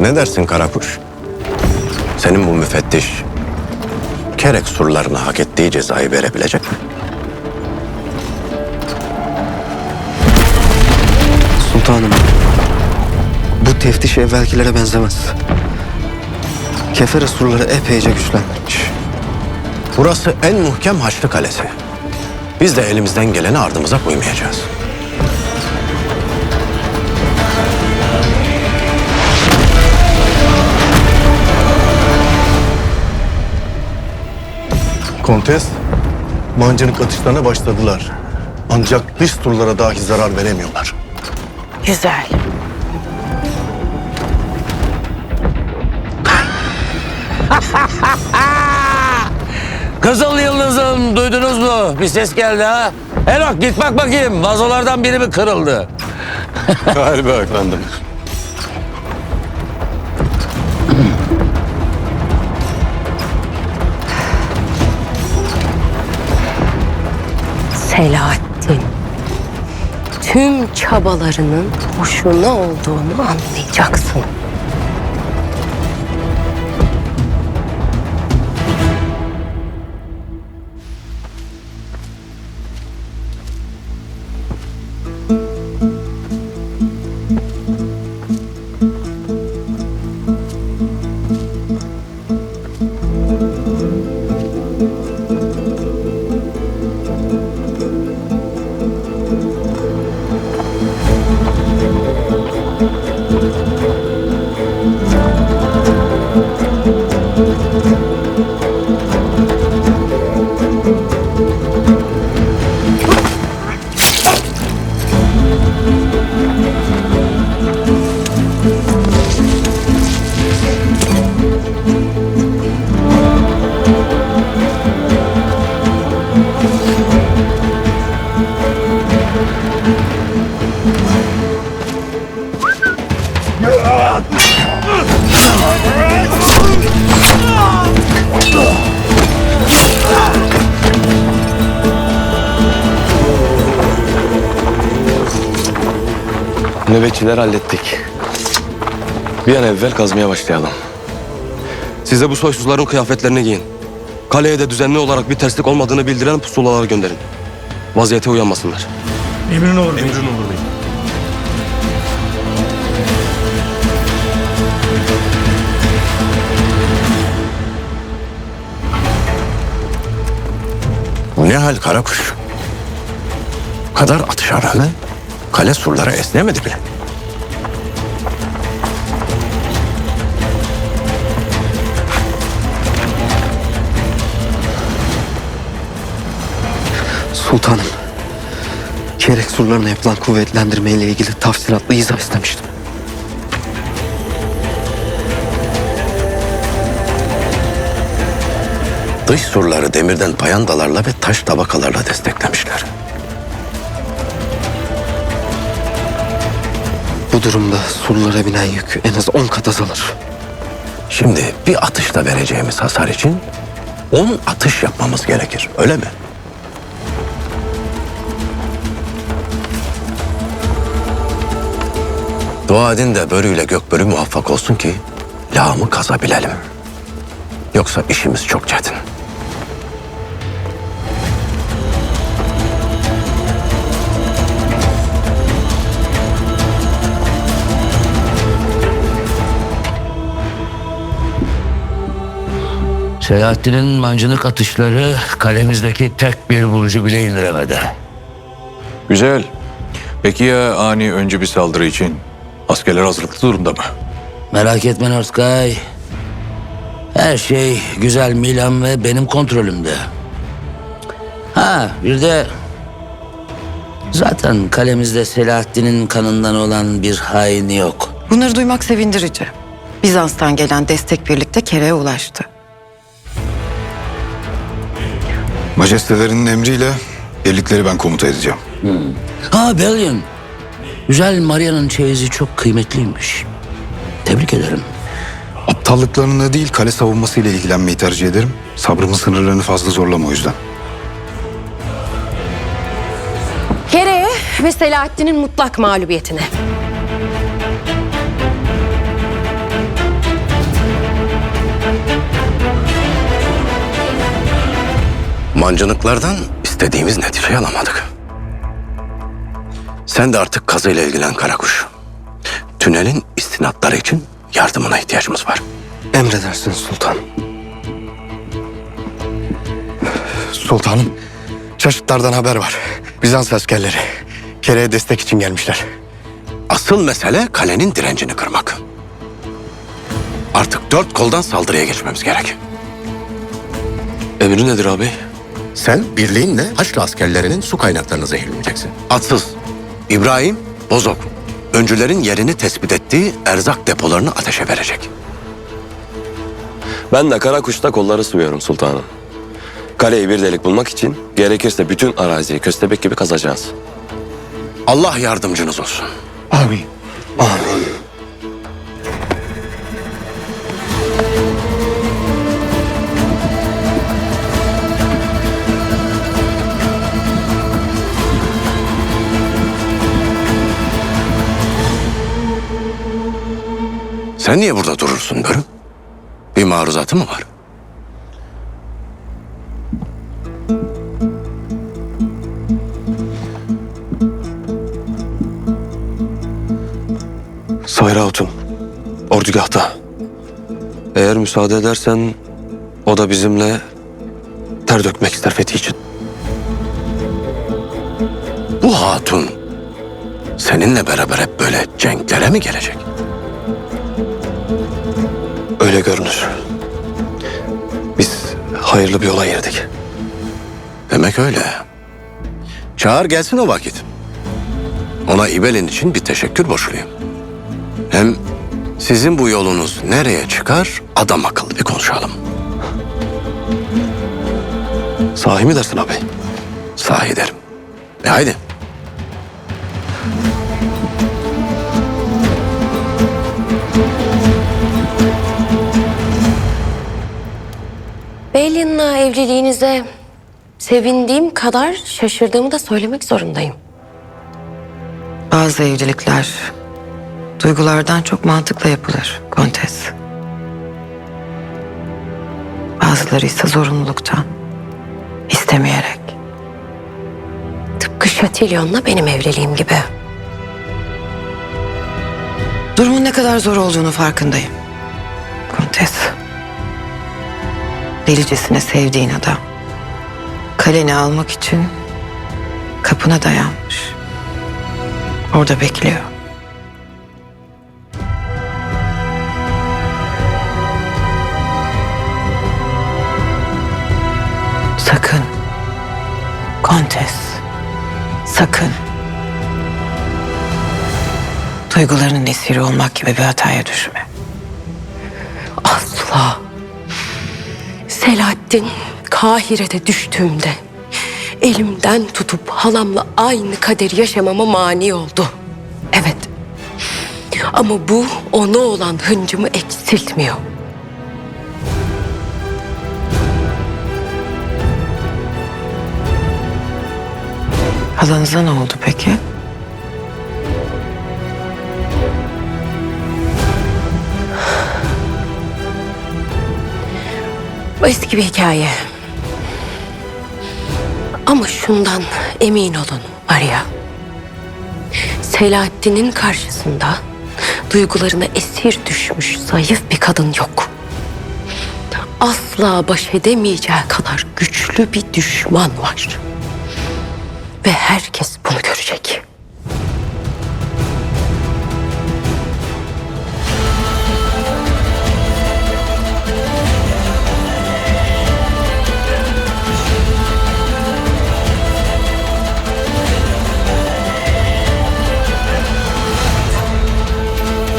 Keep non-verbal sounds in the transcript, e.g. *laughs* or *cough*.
Ne dersin Karakuş? Senin bu müfettiş Kerek surlarına hak ettiği cezayı verebilecek mi? Sultanım. Bu teftiş evvelkilere benzemez. Kefere surları epeyce güçlenmiş. Burası en muhkem Haçlı Kalesi. Biz de elimizden geleni ardımıza koymayacağız. Kontes, mancınık atışlarına başladılar. Ancak dış turlara dahi zarar veremiyorlar. Güzel. *laughs* Kızıl Yıldız'ım duydunuz mu? Bir ses geldi ha. Erok git bak bakayım. Vazolardan biri mi kırıldı? Galiba efendim. Selahattin. Tüm çabalarının boşuna olduğunu anlayacaksın. Nöbetçiler hallettik. Bir an evvel kazmaya başlayalım. Size bu soysuzların kıyafetlerini giyin. Kaleye de düzenli olarak bir terslik olmadığını bildiren pusulalar gönderin. Vaziyete uyanmasınlar. Bu ne hal Karakuş? Kadar atışa rağmen kale surları esnemedi bile. Sultanım. Kerek surlarına yapılan kuvvetlendirme ile ilgili tafsilatlı izah istemiştim. Dış surları demirden payandalarla ve taş tabakalarla desteklemişler. Bu durumda surlara binen yük en az 10 kat azalır. Şimdi bir atışta vereceğimiz hasar için 10 atış yapmamız gerekir. Öyle mi? Dua edin de börüyle gökbörü muvaffak olsun ki lağımı kazabilelim. Yoksa işimiz çok çetin. Selahattin'in mancınık atışları kalemizdeki tek bir bulucu bile indiremedi. Güzel. Peki ya ani önce bir saldırı için? Askerler hazırlıklı durumda mı? Merak etme Norskay. Her şey güzel Milan ve benim kontrolümde. Ha bir de zaten kalemizde Selahattin'in kanından olan bir hain yok. Bunları duymak sevindirici. Bizans'tan gelen destek birlikte Kere'ye ulaştı. Majestelerinin emriyle birlikleri ben komuta edeceğim. Ha Bellion. Güzel Maria'nın çeyizi çok kıymetliymiş. Tebrik ederim. Aptallıklarına değil kale savunmasıyla ilgilenmeyi tercih ederim. Sabrımın sınırlarını fazla zorlama o yüzden. Kere'ye ve Selahattin'in mutlak mağlubiyetine. Mancınıklardan istediğimiz neticeyi alamadık. Sen de artık kazıyla ilgilen Karakuş. Tünelin istinatları için yardımına ihtiyacımız var. Emredersiniz sultanım. Sultanım, çaşıtlardan haber var. Bizans askerleri Kere'ye destek için gelmişler. Asıl mesele kalenin direncini kırmak. Artık dört koldan saldırıya geçmemiz gerek. Emri nedir abi? Sen birliğinle Haçlı askerlerinin su kaynaklarını zehirleyeceksin. Atsız, İbrahim, Bozok, öncülerin yerini tespit ettiği erzak depolarını ateşe verecek. Ben de Karakuş'ta kolları sıvıyorum sultanım. Kaleyi bir delik bulmak için gerekirse bütün araziyi köstebek gibi kazacağız. Allah yardımcınız olsun. Amin. Amin. Sen niye burada durursun Börü? Bir maruzatı mı var? Sayra Hatun, ordugahta. Eğer müsaade edersen o da bizimle ter dökmek ister fethi için. Bu hatun seninle beraber hep böyle cenklere mi gelecek? Öyle görünür. Biz hayırlı bir yola girdik. Demek öyle. Çağır gelsin o vakit. Ona İbel'in için bir teşekkür borçluyum. Hem sizin bu yolunuz nereye çıkar adam akıllı bir konuşalım. Sahi mi dersin abi? Sahi derim. E haydi. Beylin'le evliliğinize sevindiğim kadar şaşırdığımı da söylemek zorundayım. Bazı evlilikler duygulardan çok mantıkla yapılır kontes. Bazıları ise zorunluluktan, istemeyerek. Tıpkı Şatilyon'la benim evliliğim gibi. Durumun ne kadar zor olduğunu farkındayım. Delicesine sevdiğin adam. Kaleni almak için kapına dayanmış. Orada bekliyor. Sakın. Kontes. Sakın. Duygularının esiri olmak gibi bir hataya düşme. Selahattin Kahire'de düştüğümde elimden tutup halamla aynı kaderi yaşamama mani oldu. Evet. Ama bu ona olan hıncımı eksiltmiyor. Halanıza ne oldu peki? Eski bir hikaye. Ama şundan emin olun Maria. Selahattin'in karşısında duygularına esir düşmüş zayıf bir kadın yok. Asla baş edemeyeceği kadar güçlü bir düşman var. Ve herkes bunu görecek.